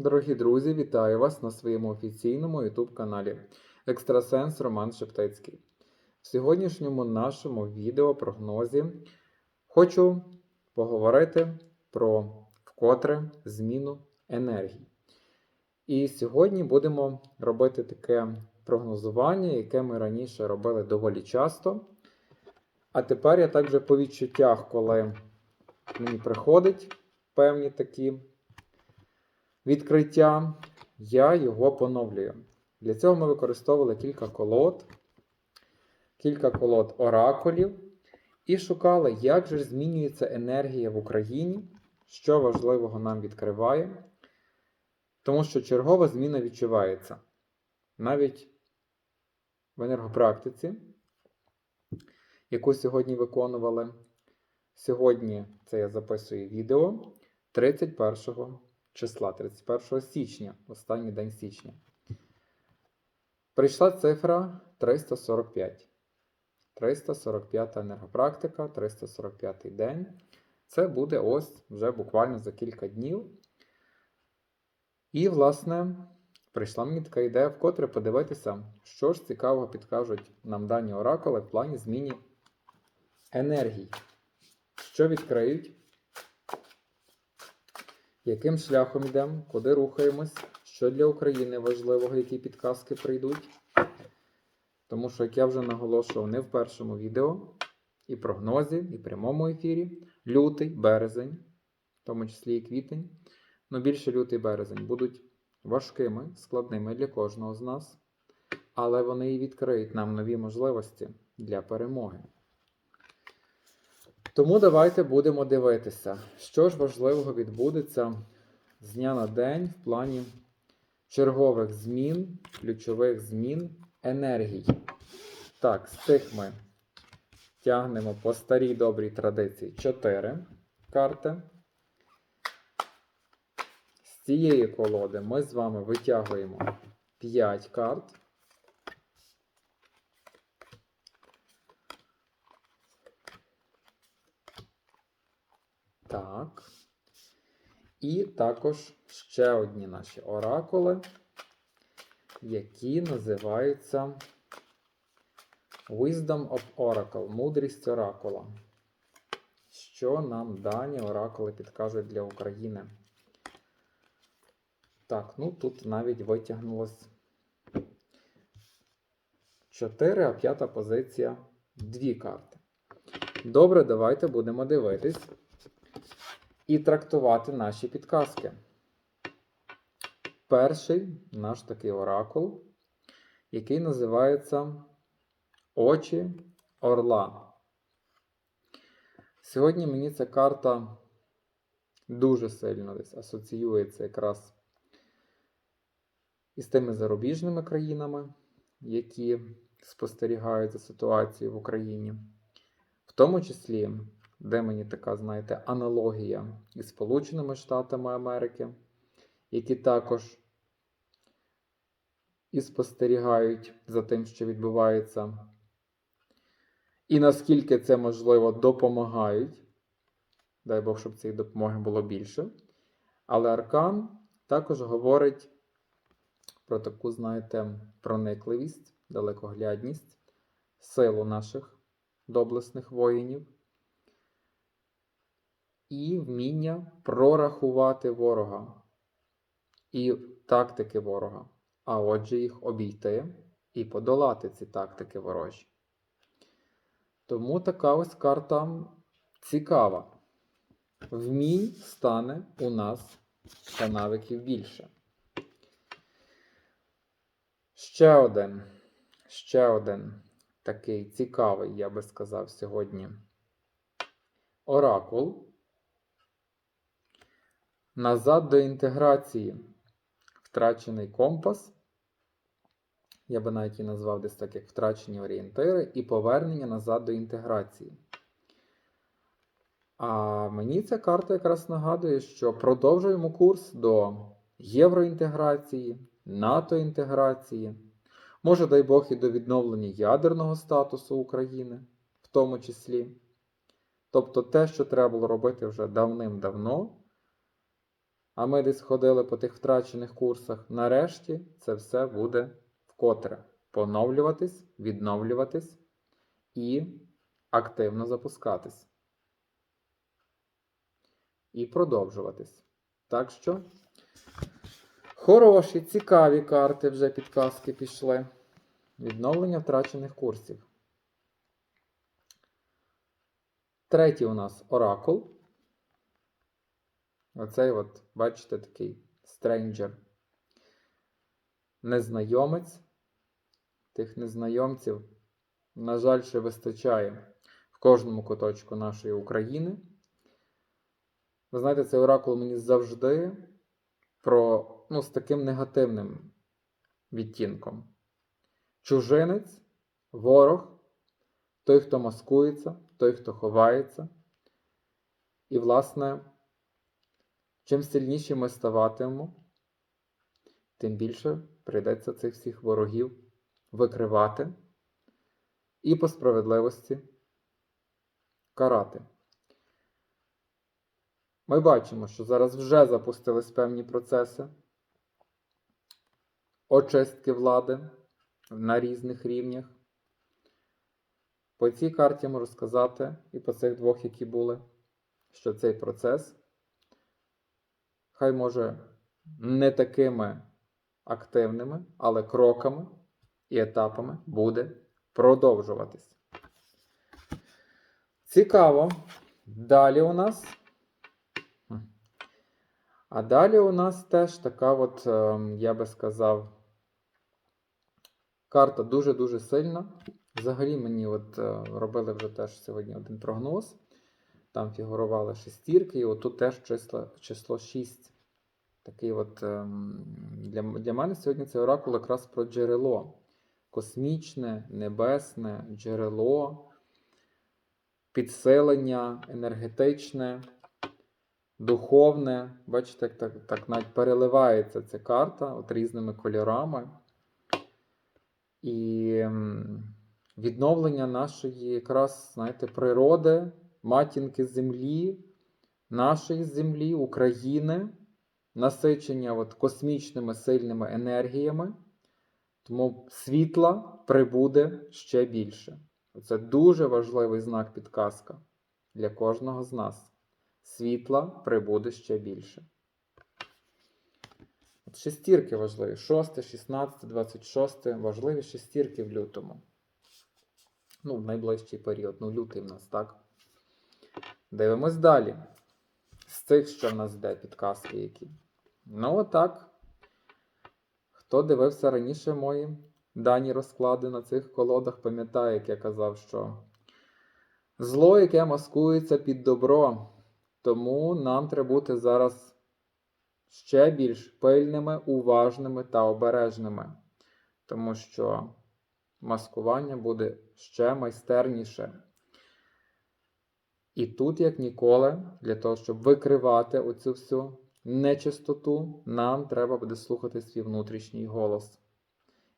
Дорогі друзі, вітаю вас на своєму офіційному YouTube каналі Екстрасенс Роман Шептицький. В сьогоднішньому нашому відеопрогнозі хочу поговорити про вкотре зміну енергії. І сьогодні будемо робити таке прогнозування, яке ми раніше робили доволі часто. А тепер я також по відчуттях, коли мені приходить певні такі відкриття, я його поновлюю. Для цього ми використовували кілька колод, кілька колод оракулів і шукали, як же змінюється енергія в Україні, що важливого нам відкриває. Тому що чергова зміна відчувається. Навіть в енергопрактиці, яку сьогодні виконували. Сьогодні це я записую відео 31 числа, 31 січня, останній день січня. Прийшла цифра 345. 345 енергопрактика, 345 день. Це буде ось вже буквально за кілька днів. І, власне, прийшла мені така ідея вкотре подивитися, що ж цікавого підкажуть нам дані оракули в плані зміни енергії. Що відкриють? Яким шляхом йдемо, куди рухаємось, що для України важливого, які підказки прийдуть. Тому що, як я вже наголошував не в першому відео, і прогнозі, і прямому ефірі, лютий, березень, в тому числі і квітень, ну більше лютий березень, будуть важкими, складними для кожного з нас, але вони і відкриють нам нові можливості для перемоги. Тому давайте будемо дивитися, що ж важливого відбудеться з дня на день в плані чергових змін, ключових змін енергій. Так, з тих ми тягнемо по старій добрій традиції 4 карти. З цієї колоди ми з вами витягуємо 5 карт. Так. І також ще одні наші оракули, які називаються Wisdom of Oracle, мудрість оракула. Що нам дані оракули підкажуть для України? Так, ну тут навіть витягнулось 4, а п'ята позиція 2 карти. Добре, давайте будемо дивитись і трактувати наші підказки. Перший наш такий оракул, який називається Очі Орла. Сьогодні мені ця карта дуже сильно десь асоціюється якраз із тими зарубіжними країнами, які спостерігають за ситуацією в Україні, в тому числі де мені така, знаєте, аналогія із Сполученими Штатами Америки, які також і спостерігають за тим, що відбувається, і наскільки це можливо допомагають. Дай Бог, щоб цієї допомоги було більше. Але Аркан також говорить про таку, знаєте, проникливість, далекоглядність, силу наших доблесних воїнів і вміння прорахувати ворога і тактики ворога, а отже, їх обійти і подолати ці тактики ворожі. Тому така ось карта цікава. Вмінь стане у нас та навиків більше. Ще один, ще один такий цікавий, я би сказав, сьогодні оракул. Назад до інтеграції. Втрачений компас. Я би навіть і назвав десь так, як втрачені орієнтири, і повернення назад до інтеграції. А мені ця карта якраз нагадує, що продовжуємо курс до євроінтеграції, НАТО-інтеграції, може, дай Бог, і до відновлення ядерного статусу України, в тому числі. Тобто те, що треба було робити вже давним-давно а ми десь ходили по тих втрачених курсах. Нарешті це все буде вкотре поновлюватись, відновлюватись і активно запускатись. І продовжуватись. Так що хороші, цікаві карти вже підказки пішли. Відновлення втрачених курсів. Третій у нас оракул. Оцей от, бачите, такий стренджер. Незнайомець. Тих незнайомців, на жаль, ще вистачає в кожному куточку нашої України. Ви знаєте, цей оракул мені завжди про, ну, з таким негативним відтінком. Чужинець, ворог, той, хто маскується, той, хто ховається. І, власне, чим сильніші ми ставатимемо, тим більше прийдеться цих всіх ворогів викривати і по справедливості карати. Ми бачимо, що зараз вже запустились певні процеси очистки влади на різних рівнях. По цій карті можу сказати, і по цих двох, які були, що цей процес хай може не такими активними, але кроками і етапами буде продовжуватись. Цікаво. Далі у нас. А далі у нас теж така, от, е, я би сказав, карта дуже-дуже сильна. Взагалі мені от е, робили вже теж сьогодні один прогноз. Там фігурували шестірки, і отут теж число, число 6. Такий от, ем, для, для мене сьогодні цей оракул якраз про джерело. Космічне, небесне джерело, підсилення енергетичне, духовне. Бачите, як так, так навіть переливається ця карта от різними кольорами. І відновлення нашої якраз, знаєте, природи, матінки землі, нашої землі, України, насичення от космічними сильними енергіями. Тому світла прибуде ще більше. Це дуже важливий знак підказка для кожного з нас. Світла прибуде ще більше. От шестірки важливі. 6, 16, 26 важливі шестірки в лютому. Ну, в найближчий період. Ну, лютий в нас, так? Дивимось далі. З цих, що в нас йде, підказки які. Ну, отак. Хто дивився раніше мої дані розклади на цих колодах, пам'ятає, як я казав, що зло, яке маскується під добро. Тому нам треба бути зараз ще більш пильними, уважними та обережними. Тому що маскування буде ще майстерніше. І тут, як ніколи, для того, щоб викривати оцю всю нечистоту, нам треба буде слухати свій внутрішній голос.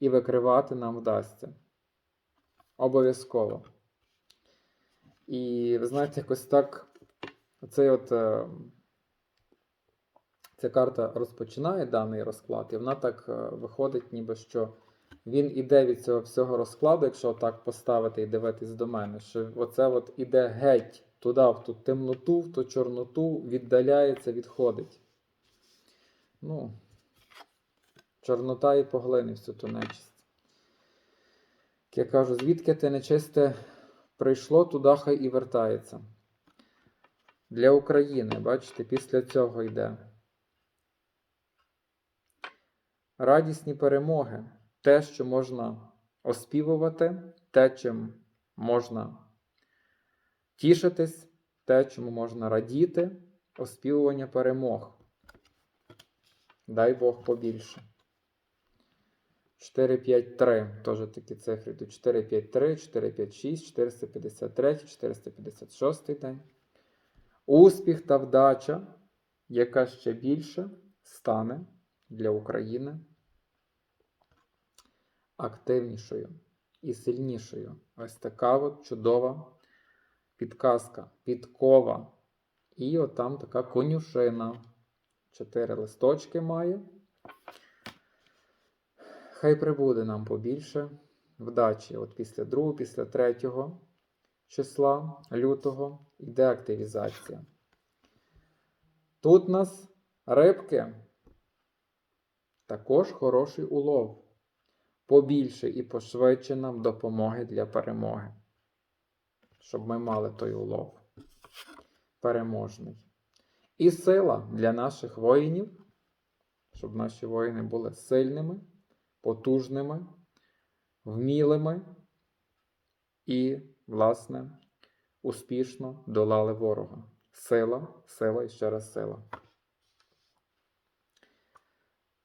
І викривати нам вдасться. Обов'язково. І ви знаєте, якось так цей от, е, ця карта розпочинає даний розклад, і вона так е, виходить, ніби що він іде від цього всього розкладу, якщо так поставити і дивитись до мене, що оце от іде геть туди, в ту темноту, в ту чорноту, віддаляється, відходить. Ну, чорнота і поглине всю ту нечисть. Як я кажу, звідки те нечисте прийшло, туди хай і вертається. Для України, бачите, після цього йде. Радісні перемоги. Те, що можна оспівувати, те, чим можна тішитись, те, чому можна радіти, оспівування перемог. Дай Бог побільше. 453, теж такі цифри. Тут 453, 456, 453, 456 день. Успіх та вдача, яка ще більше стане для України активнішою і сильнішою. Ось така от чудова підказка, підкова. І отам така конюшина. Чотири листочки має. Хай прибуде нам побільше вдачі. От після 2, після 3 числа лютого йде активізація. Тут у нас рибки. Також хороший улов. Побільше і пошвидше нам допомоги для перемоги. Щоб ми мали той улов. Переможний. І сила для наших воїнів, щоб наші воїни були сильними, потужними, вмілими і, власне, успішно долали ворога. Сила, сила і ще раз сила.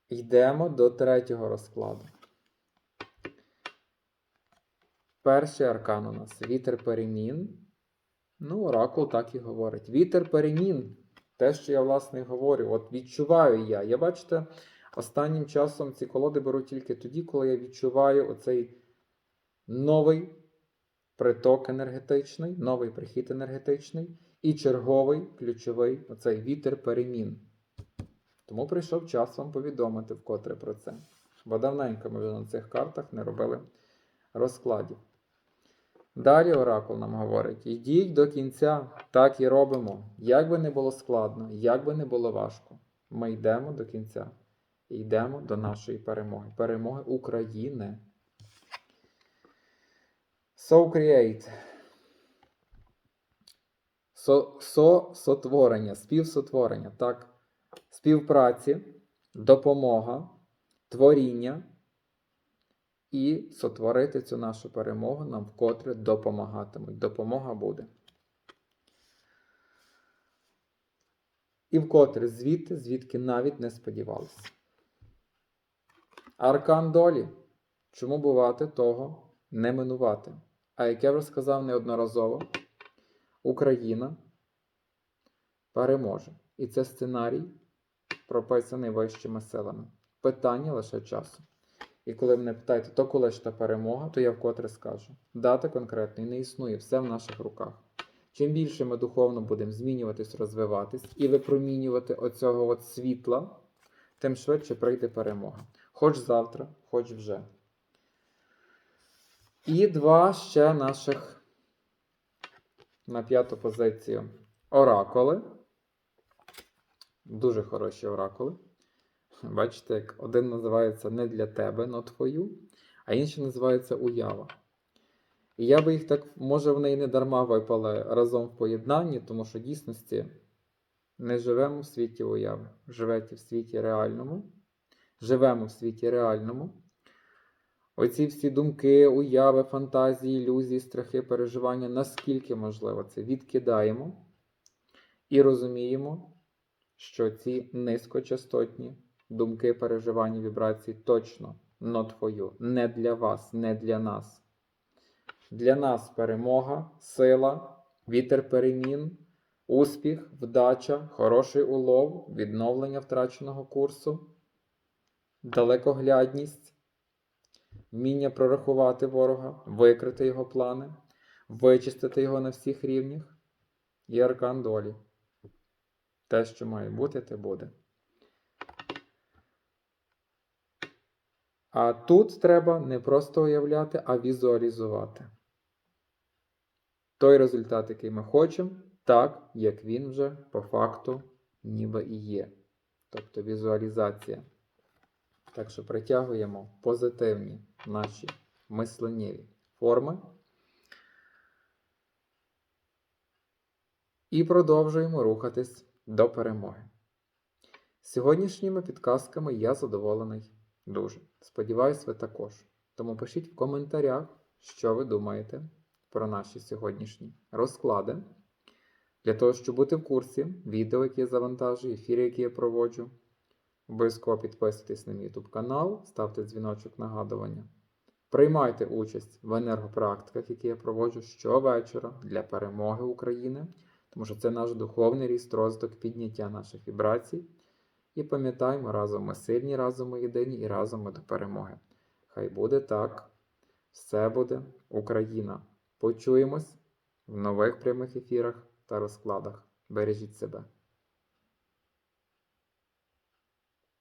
Йдемо до третього розкладу. Перший аркан у нас вітер перемін. Ну, оракул так і говорить. Вітер перемін. Те, що я, власне, говорю. От відчуваю я. Я бачите, останнім часом ці колоди беру тільки тоді, коли я відчуваю оцей новий приток енергетичний, новий прихід енергетичний і черговий ключовий оцей вітер перемін. Тому прийшов час вам повідомити вкотре про це. Бо давненько ми вже на цих картах не робили розкладів. Далі Оракул нам говорить: йдіть до кінця, так і робимо. Як би не було складно, як би не було важко. Ми йдемо до кінця. І йдемо до нашої перемоги. Перемоги України. So create. Со, со, сотворення, співсотворення, так. Співпраці, допомога, творіння і сотворити цю нашу перемогу нам вкотре допомагатимуть. Допомога буде. І вкотре звідти, звідки навіть не сподівалися. Аркан долі. Чому бувати того не минувати? А як я вже сказав неодноразово, Україна переможе. І це сценарій, прописаний вищими силами. Питання лише часу. І коли мене питаєте, то коли ж та перемога, то я вкотре скажу. Дата конкретної не існує, все в наших руках. Чим більше ми духовно будемо змінюватись, розвиватись і випромінювати оцього от світла, тим швидше прийде перемога. Хоч завтра, хоч вже. І два ще наших на п'яту позицію оракули. Дуже хороші оракули. Бачите, як один називається не для тебе, но твою, а інший називається уява. І я би їх так, може, вони і не дарма випали разом в поєднанні, тому що в дійсності не живемо в світі уяви. Живете в світі реальному. Живемо в світі реальному. Оці всі думки, уяви, фантазії, ілюзії, страхи, переживання, наскільки можливо це відкидаємо і розуміємо, що ці низькочастотні думки, переживання, вібрації точно но твою, не для вас, не для нас. Для нас перемога, сила, вітер перемін, успіх, вдача, хороший улов, відновлення втраченого курсу, далекоглядність, вміння прорахувати ворога, викрити його плани, вичистити його на всіх рівнях і аркан долі. Те, що має бути, те буде. А тут треба не просто уявляти, а візуалізувати. Той результат, який ми хочемо, так, як він вже по факту ніби і є. Тобто візуалізація. Так що притягуємо позитивні наші мисленнєві форми. І продовжуємо рухатись до перемоги. Сьогоднішніми підказками я задоволений дуже. Сподіваюсь, ви також. Тому пишіть в коментарях, що ви думаєте про наші сьогоднішні розклади. Для того, щоб бути в курсі відео, які я завантажую, ефіри, які я проводжу. Обов'язково підписуйтесь на мій YouTube канал, ставте дзвіночок нагадування. Приймайте участь в енергопрактиках, які я проводжу щовечора для перемоги України, тому що це наш духовний ріст, розвиток, підняття наших вібрацій. І пам'ятаємо, разом ми сильні, разом ми єдині і разом ми до перемоги. Хай буде так, все буде Україна. Почуємось в нових прямих ефірах та розкладах. Бережіть себе.